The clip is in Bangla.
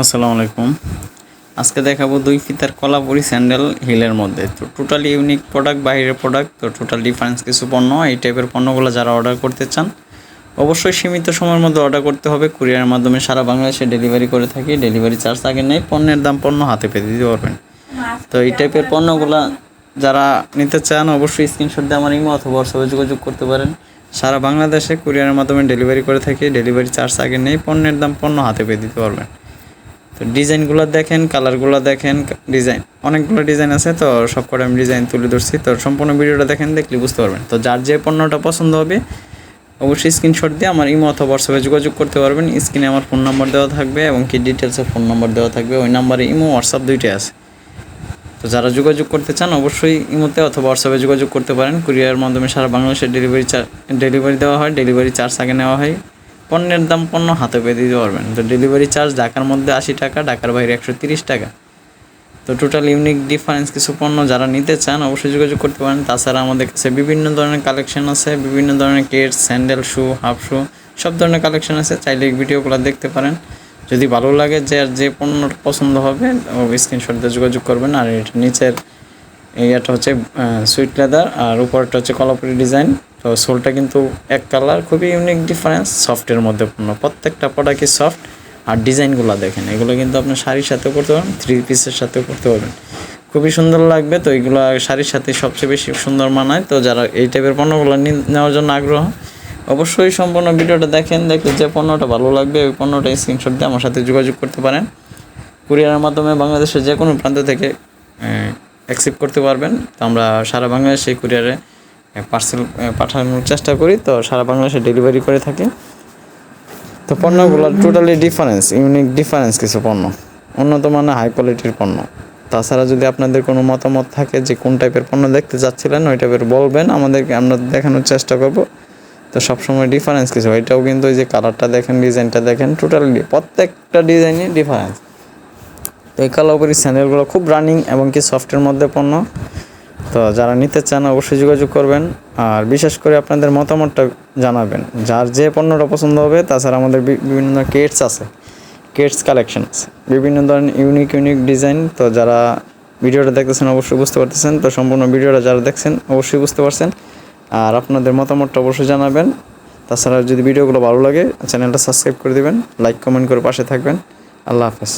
আসসালামু আলাইকুম। আজকে দেখাবো দুই ফিতার কলাপুরি স্যান্ডেল হিলের মধ্যে। তো টোটালি ইউনিক প্রোডাক্ট, বাইরের প্রোডাক্ট, তো টোটাল ডিফারেন্স কিছু পণ্য। এই টাইপের পণ্যগুলো যারা অর্ডার করতে চান, অবশ্যই সীমিত সময়ের মধ্যে অর্ডার করতে হবে। কুরিয়ারের মাধ্যমে সারা বাংলাদেশে ডেলিভারি করে থাকি। ডেলিভারি চার্জ আগে নেই, পণ্যের দাম পণ্য হাতে পেতে দিতে পারবেন। তো এই টাইপের পণ্যগুলো যারা নিতে চান, অবশ্যই স্ক্রিনশট দিয়ে আমার ইমো অথবা হোয়াটসঅ্যাপে যোগাযোগ করতে পারেন। সারা বাংলাদেশে কুরিয়ারের মাধ্যমে ডেলিভারি করে থাকি। ডেলিভারি চার্জ আগে নেই, পণ্যের দাম পণ্য হাতে পেয়ে দিতে পারবেন। তো ডিজাইনগুলো দেখেন, কালারগুলো দেখেন, ডিজাইন। অনেকগুলো ডিজাইন আছে তো, সব করে আমি ডিজাইন তুলে ধরছি। তো সম্পূর্ণ ভিডিওটা দেখেন, দেখলে বুঝতে পারবেন। তো যার যে পণ্যটা পছন্দ হবে, অবশ্যই স্ক্রিনশট দিয়ে আমার ইমো অথবা হোয়াটসঅ্যাপে যোগাযোগ করতে পারবেন। স্ক্রিনে আমার ফোন নাম্বার দেওয়া থাকবে এবং কি ডিটেলসের ফোন নাম্বার দেওয়া থাকবে। ওই নাম্বারে ইমো হোয়াটসঅ্যাপ দুইটাই আছে। তো যারা যোগাযোগ করতে চান, অবশ্যই ইমোতে অথবা হোয়াটসঅ্যাপে যোগাযোগ করতে পারেন। কুরিয়ার মাধ্যমে সারা বাংলাদেশে ডেলিভারি চার্জ ডেলিভারি দেওয়া হয় ডেলিভারি চার্জ আগে নেওয়া হয়। পণ্যের দাম পণ্য হাতে পেয়ে দিতে পারবেন। তো ডেলিভারি চার্জ ঢাকার মধ্যে আশি টাকা, ঢাকার বাইরে একশো তিরিশ টাকা। তো টোটাল ইউনিক ডিফারেন্স কিছু পণ্য যারা নিতে চান অবশ্যই যোগাযোগ করতে পারেন। তাছাড়া আমাদের কাছে বিভিন্ন ধরনের কালেকশন আছে, বিভিন্ন ধরনের কেট স্যান্ডেল শু হাফ শু সব ধরনের কালেকশন আছে। চাইলে ভিডিওগুলো দেখতে পারেন। যদি ভালো লাগে যে আর যে পণ্যটা পছন্দ হবে স্ক্রিনশট দিয়ে যোগাযোগ করবেন। আর এটা নিচের এইটা হচ্ছে সুইট লেদার আর উপরটা হচ্ছে কলাপুরি ডিজাইন তো সোলটা কিন্তু এক কালার খুবই ইউনিক ডিফারেন্স সফটের মধ্যে পণ্য প্রত্যেকটা প্রোডাক্টই সফট আর ডিজাইনগুলো দেখেন, এগুলো কিন্তু আপনার শাড়ির সাথেও করতে পারবেন থ্রি পিসের সাথেও করতে পারবেন। খুবই সুন্দর লাগবে, তো এগুলো শাড়ির সাথে সবচেয়ে বেশি সুন্দর মানায়। তো যারা এই টাইপের পণ্যগুলো নেওয়ার জন্য আগ্রহ, অবশ্যই সম্পূর্ণ ভিডিওটা দেখেন, দেখলে যে পণ্যটা ভালো লাগবে, ওই পণ্যটা স্ক্রিনশট দিয়ে আমার সাথে যোগাযোগ করতে পারেন। কুরিয়ারের মাধ্যমে বাংলাদেশের যে কোনো প্রান্ত থেকে অ্যাকসেপ্ট করতে পারবেন। তো আমরা সারা বাংলাদেশে কুরিয়ারে পার্সেল পাঠানোর চেষ্টা করি। তো সারা বাংলাদেশে ডেলিভারি করে থাকি। তো পণ্যগুলো টোটালি ডিফারেন্স ইউনিক ডিফারেন্স কিছু পণ্য। উন্নত মানের হাই কোয়ালিটির পণ্য। তাছাড়া যদি আপনাদের কোনো মতামত থাকে যে কোন টাইপের পণ্য দেখতে চাচ্ছিলেন ওই টাইপের বলবেন। আমাদেরকে, আমরা দেখানোর চেষ্টা করব। তো সবসময় ডিফারেন্স কিছু। এটাও কিন্তু ওই যে কালারটা দেখেন ডিজাইনটা দেখেন টোটালি প্রত্যেকটা ডিজাইনই ডিফারেন্স তো এই কালারপুরি স্যান্ডেলগুলো খুব রানিং এবং কি সফটের মধ্যে পণ্য। তো যারা নিতে চান অবশ্যই যোগাযোগ করবেন আর বিশেষ করে আপনাদের মতামতটা জানাবেন। যার যে পণ্যটা পছন্দ হবে, তাছাড়া আমাদের বিভিন্ন কেটস আছে কেটস কালেকশন আছে বিভিন্ন ধরনের ইউনিক ইউনিক ডিজাইন তো যারা ভিডিওটা দেখতেছেন অবশ্যই বুঝতে পারতেছেন। তো সম্পূর্ণ ভিডিওটা যারা দেখছেন অবশ্যই বুঝতে পারছেন। আর আপনাদের মতামতটা অবশ্যই জানাবেন। তাছাড়া যদি ভিডিওগুলো ভালো লাগে চ্যানেলটা সাবস্ক্রাইব করে দিবেন লাইক কমেন্ট করে পাশে থাকবেন। আল্লাহ হাফেজ।